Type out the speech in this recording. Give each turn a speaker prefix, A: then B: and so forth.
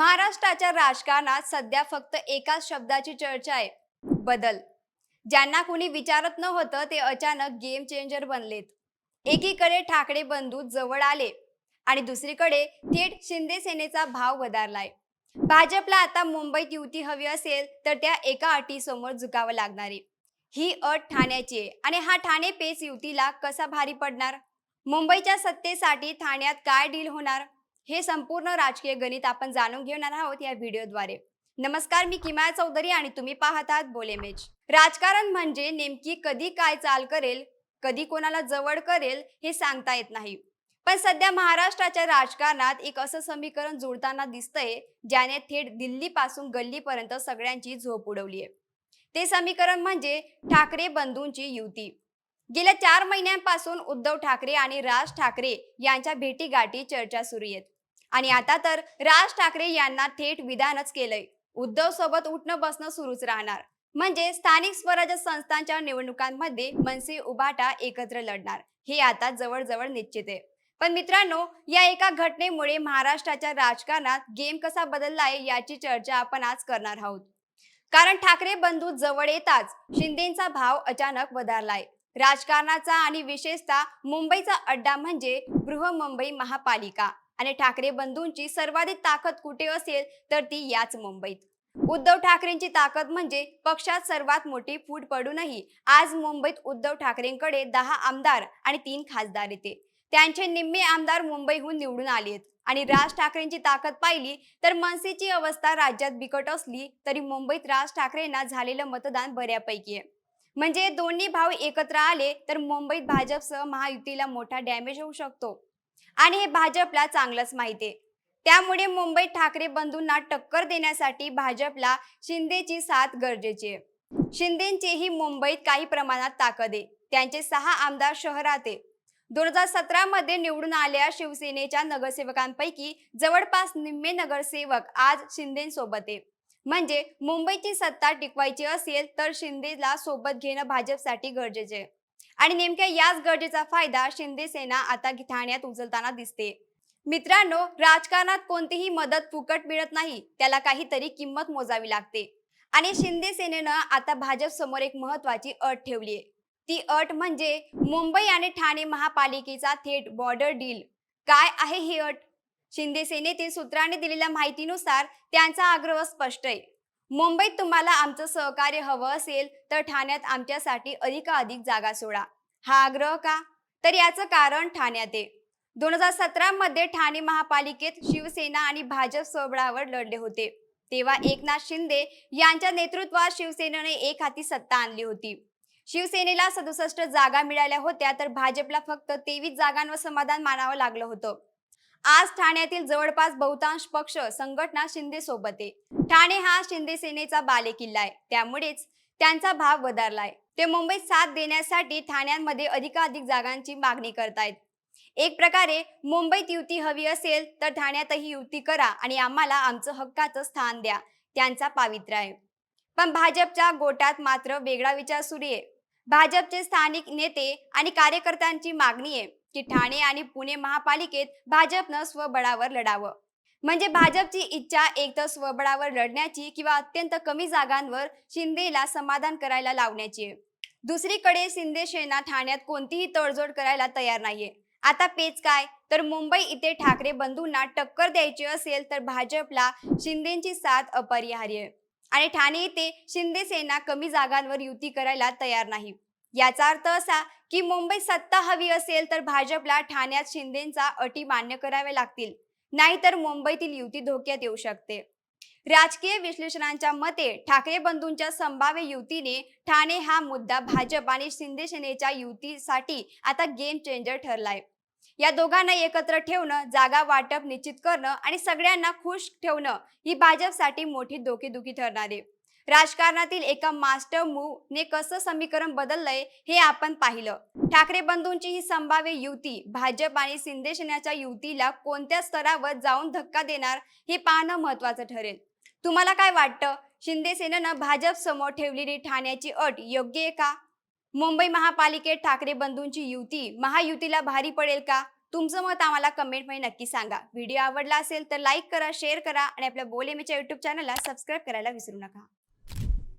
A: महाराष्ट्राच्या राजकारणात सध्या फक्त एकाच शब्दाची चर्चा आहे बदल. ज्यांना कुणी विचारत नव्हतं ते अचानक गेम चेंजर बनलेत. एकीकडे ठाकरे बंधू जवळ आले आणि दुसरीकडे थेट शिंदे सेनेचा भाव वधारलाय. भाजपला आता मुंबईत युती हवी असेल तर त्या एका अटीसमोर झुकावं लागणार. आहे ही अट ठाण्याची आहे. आणि हा ठाणे पेच युतीला कसा भारी पडणार? मुंबईच्या सत्तेसाठी ठाण्यात काय डील होणार? हे संपूर्ण राजकीय गणित आपण जाणून घेणार आहोत या व्हिडिओद्वारे नमस्कार मी किमाया चौधरी आणि तुम्ही पाहत आहात बोलेमेज. राजकारण म्हणजे नेमकी कधी काय चाल करेल कधी कोणाला जवळ करेल हे सांगता येत नाही. पण सध्या महाराष्ट्राच्या राजकारणात एक असं समीकरण जुळताना दिसतंय ज्याने थेट दिल्लीपासून गल्लीपर्यंत सगळ्यांची झोप उडवली आहे ते समीकरण म्हणजे ठाकरे बंधूंची युती. गेल्या चार महिन्यांपासून उद्धव ठाकरे आणि राज ठाकरे यांच्या भेटीगाठी चर्चा सुरू आहेत. आणि आता तर राज ठाकरे यांना थेट विधानच केलंय. उद्धव सोबत उठणं बसणं सुरूच राहणार. म्हणजे स्थानिक स्वराज्य संस्थांच्या निवडणुकांमध्ये मनसे उभाटा एकत्र लढणार. हे आता जवळजवळ निश्चित आहे. पण मित्रांनो या एका घटनेमुळे महाराष्ट्राच्या राजकारणात गेम कसा बदललाय याची चर्चा आपण आज करणार आहोत. कारण ठाकरे बंधू जवळ येताच शिंदेचा भाव अचानक वधारलाय. राजकारणाचा आणि विशेषतः मुंबईचा अड्डा म्हणजे बृहमुंबई महापालिका. आणि ठाकरे बंधूंची सर्वाधिक ताकद कुठे असेल तर ती याच मुंबईत. उद्धव ठाकरेंची ताकद म्हणजे पक्षात सर्वात मोठी फूट पडूनही आज मुंबईत उद्धव ठाकरेंकडे दहा आमदार आणि तीन खासदार येते. त्यांचे निम्मे आमदार मुंबईहून निवडून आलेत. आणि राज ठाकरेंची ताकद पाहिली तर मनसेची अवस्था राज्यात बिकट असली तरी मुंबईत राज ठाकरेंना झालेलं मतदान बऱ्यापैकी आहे. म्हणजे दोन्ही भाव एकत्र आले तर मुंबईत भाजपसह महायुतीला मोठा डॅमेज होऊ शकतो. आणि हे भाजपला चांगलंच माहिती आहे. त्यामुळे मुंबईत ठाकरे बंधूंना टक्कर देण्यासाठी भाजपला शिंदेची साथ गरजेची आहे. शिंदेचीही मुंबईत काही प्रमाणात ताकद आहे. त्यांचे सहा आमदार शहरात आहे. दोन हजार सतरा मध्ये निवडून आलेल्या शिवसेनेच्या नगरसेवकांपैकी जवळपास निम्मे नगरसेवक आज शिंदेसोबत आहे. म्हणजे मुंबईची सत्ता टिकवायची असेल तर शिंदेला सोबत घेणं भाजपसाठी गरजेचे आणि नेमक्या याच गरजेचा फायदा शिंदे सेना आता ठाण्यात उचलताना दिसते. मित्रांनो राजकारणात कोणतीही मदत फुकट मिळत नाही त्याला काहीतरी किंमत मोजावी लागते. आणि शिंदे सेनेनं आता भाजप समोर एक महत्वाची अट ठेवली आहे. ती अट म्हणजे मुंबई आणि ठाणे महापालिकेचा थेट बॉर्डर डील काय आहे ही अट? शिंदे सेनेतील सूत्रांनी दिलेल्या माहितीनुसार त्यांचा आग्रह स्पष्ट आहे. मुंबईत तुम्हाला आमचं सहकार्य हवं असेल तर ठाण्यात आमच्यासाठी अधिकाधिक जागा सोडा. हा आग्रह का? तर याचं कारण ठाण्यात आहे. दोन हजार सतरा मध्ये ठाणे महापालिकेत शिवसेना आणि भाजप सबळावर लढले होते. तेव्हा एकनाथ शिंदे यांच्या नेतृत्वात शिवसेनेने एक हाती सत्ता आणली होती. शिवसेनेला सदुसष्ट जागा मिळाल्या होत्या तर भाजपला फक्त तेवीस जागांवर समाधान मानावं लागलं होतं. आज ठाण्यातील जवळपास बहुतांश पक्ष संघटना शिंदे सोबत आहे. ठाणे हा शिंदे सेनेचा बालेकिल्ला आहे. त्यामुळेच त्यांचा भाव वधारलाय. ते मुंबईत साथ देण्यासाठी ठाण्यांमध्ये अधिकाधिक जागांची मागणी करतायत. एक प्रकारे मुंबईत युती हवी असेल तर ठाण्यातही युती करा आणि आम्हाला आमचं हक्काचं स्थान द्या त्यांचा पावित्र्य आहे. पण भाजपच्या गोटात मात्र वेगळा विचार सुरू आहे. भाजपचे स्थानिक नेते आणि कार्यकर्त्यांची मागणी आहे. की ठाणे आणि पुणे महापालिकेत भाजपनं स्वबळावर लढावं. म्हणजे भाजपची इच्छा एक तर स्वबळावर लढण्याची किंवा अत्यंत कमी जागांवर शिंदेला समाधान करायला लावण्याची आहे. दुसरीकडे शिंदे सेना ठाण्यात कोणतीही तडजोड करायला तयार नाहीये. आता पेच काय? तर मुंबई इथे ठाकरे बंधूंना टक्कर द्यायची असेल तर भाजपला शिंदेची साथ अपरिहार्य आणि ठाणे येथे शिंदे सेना कमी जागांवर युती करायला तयार नाही. याचा अर्थ असा की मुंबईत सत्ता हवी असेल तर भाजपला ठाण्यात शिंदेचा अटी मान्य कराव्या लागतील. नाहीतर मुंबईतील युती धोक्यात येऊ शकते. राजकीय विश्लेषणांच्या मते ठाकरे बंधूंच्या संभाव्य युतीने ठाणे हा मुद्दा भाजप आणि शिंदे सेनेच्या युतीसाठी आता गेम चेंजर ठरलाय. या दोघांना एकत्र ठेवणं जागा वाटप निश्चित करणं आणि सगळ्यांना खुश ठेवणं ही भाजपसाठी मोठी डोकेदुखी ठरणार. आहे राजकारणातील एका मास्टर मूव ने कसं समीकरण बदललंय हे आपण पाहिलं. ठाकरे बंधूंची ही संभाव्य युती भाजप आणि शिंदे सेनेच्या युतीला कोणत्या स्तरावर जाऊन धक्का देणार हे पाहणं महत्वाचं ठरेल. तुम्हाला काय वाटतं? शिंदे सेनेनं भाजप समोर ठेवलेली ठाण्याची अट योग्य आहे का? मुंबई महापालिकेत ठाकरे बंधूंची युती महायुतीला भारी पडेल का? तुमचं मत आम्हाला कमेंटमध्ये नक्की सांगा. व्हिडिओ आवडला असेल तर लाईक करा शेअर करा आणि आपल्या बोलेमीच्या युट्यूब चॅनलला सबस्क्राईब करायला विसरू नका.